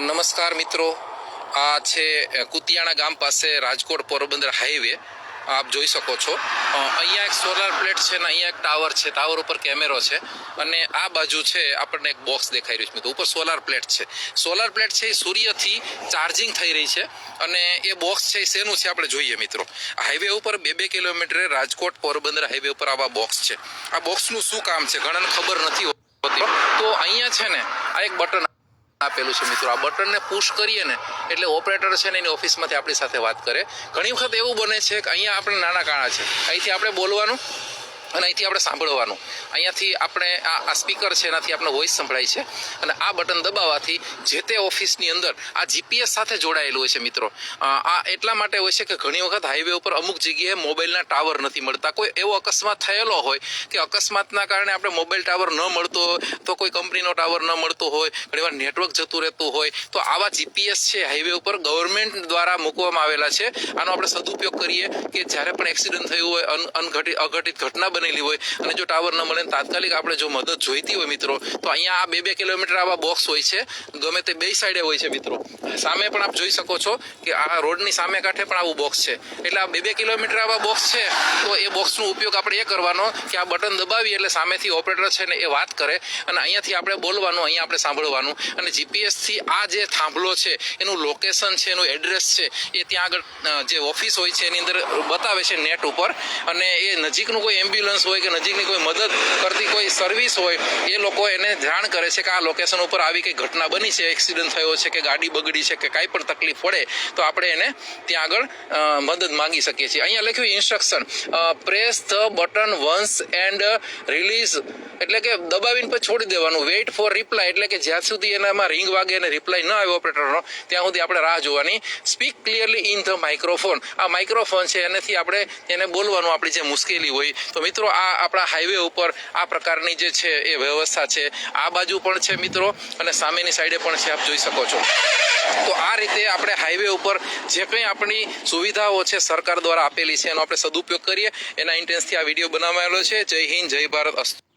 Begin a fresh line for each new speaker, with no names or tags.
નમસ્કાર મિત્રો. આ છે કુતિયાણા ગામ પાસે રાજકોટ પોરબંદર હાઈવે. આપ જોઈ શકો છો. અહીંયા એક સોલાર પ્લેટ છે ને અહીંયા એક ટાવર છે. ટાવર ઉપર કેમેરો છે. અને આ બાજુ છે, આપણને એક બોક્સ દેખાઈ રહ્યું છે મિત્રો. ઉપર સોલાર પ્લેટ છે. સોલાર પ્લેટ છે એ સૂર્યથી ચાર્જિંગ થઈ રહી છે. અને એ બોક્સ છે એ શેનું છે આપણે જોઈએ મિત્રો. હાઈવે ઉપર બે બે કિલોમીટરે રાજકોટ પોરબંદર હાઈવે ઉપર આવા બોક્સ છે. આ બોક્સનું શું કામ છે? ઘણાને ખબર નથી હોતી. તો અહીંયા છે ને આ એક બટન આપેલું છે મિત્રો. આ બટનને પુશ કરીએ ને, એટલે ઓપરેટર છે ને એની ઓફિસમાંથી આપણી સાથે વાત કરે. ઘણી વખત એવું બને છે કે અહીંયા આપણે નાના કાણા છે. અહીંથી આપણે બોલવાનું અને અહીંથી આપણે સાંભળવાનું. અહીંયાથી આપણે આ આ સ્પીકર છે, એનાથી આપણે વોઇસ સંભળાય છે. અને આ બટન દબાવવાથી જે તે ઓફિસની અંદર આ જીપીએસ સાથે જોડાયેલું હોય છે મિત્રો. આ એટલા માટે હોય છે કે ઘણી વખત હાઈવે ઉપર અમુક જગ્યાએ મોબાઈલના ટાવર નથી મળતા. કોઈ એવો અકસ્માત થયેલો હોય કે અકસ્માતના કારણે આપણે મોબાઈલ ટાવર ન મળતો હોય, તો કોઈ કંપનીનો ટાવર ન મળતો હોય, ઘણીવાર નેટવર્ક જતું રહેતું હોય, તો આવા જીપીએસ છે હાઈવે ઉપર ગવર્મેન્ટ દ્વારા મૂકવામાં આવેલા છે. આનો આપણે સદુપયોગ કરીએ કે જ્યારે પણ એક્સિડન્ટ થયું હોય, અન- અનઘટિત અઘટિત ઘટના બનેલી હોય. અને જો ટાવર ન મળે તાત્કાલિક આપણે જો મદદ જોઈતી હોય મિત્રો, તો અહીંયા આ બે બે કિલોમીટર આવા બોક્સ હોય છે. ગમે તે બે સાઈડે હોય છે મિત્રો. સામે પણ આપ જોઈ શકો છો કે આ રોડની સામે કાંઠે પણ આવું બોક્સ છે. એટલે આ બે બે કિલોમીટર આવા બોક્સ છે, તો એ બોક્સનો ઉપયોગ આપણે એ કરવાનો કે આ બટન દબાવીએ એટલે સામેથી ઓપરેટર છે ને એ વાત કરે. અને અહીંયાથી આપણે બોલવાનું, અહીંયા આપણે સાંભળવાનું. અને જીપીએસથી આ જે થાંભલો છે, એનું લોકેશન છે, એનું એડ્રેસ છે, એ ત્યાં આગળ જે ઓફિસ હોય છે, એની અંદર બતાવે છે નેટ ઉપર. અને એ નજીકનું કોઈ એમ્બ્યુલન્સ હોય કે નજીકની કોઈ મદદ કરતી કોઈ સર્વિસ હોય, એ લોકો એને જાણ કરે છે કે આ લોકેશન ઉપર આવી કંઈ ઘટના બની છે એક્સિડન્ટ થયો છે કે ગાડી બગડી છે કે કાંઈ પણ તકલીફ પડે, તો આપણે એને ત્યાં આગળ મદદ માંગી શકીએ છીએ. અહીંયા લખ્યું instruction press the button once and release એટલે કે દબાવીને પછી છોડી દેવાનું. વેઇટ ફોર રિપ્લાય એટલે કે જ્યાં સુધી એનામાં રિંગ વાગે અને રિપ્લાય ન આવે ઓપરેટરનો ત્યાં સુધી આપણે રાહ જોવાની. Speak clearly in the microphone આ માઇક્રોફોન છે, એનાથી આપણે એને બોલવાનું આપણી જે મુશ્કેલી હોય, તો મિત્રો, આ આપણા હાઈવે ઉપર આ પ્રકારની જે છે એ વ્યવસ્થા છે. આ બાજુ પણ છે મિત્રો, અને સામેની સાઈડે પણ છે, આપ જોઈ શકો છો. તો આ રીતે આપણે હાઈવે ઉપર જે કંઈ આપણી સુવિધાઓ છે, સરકાર દ્વારા આપેલી છે, એનો આપણે સદુપયોગ કરીએ. એના ઇન્ટેન્સથી આ વીડિયો બનાવાયેલો છે. જય હિન્દ, જય ભારત. અસ્તુ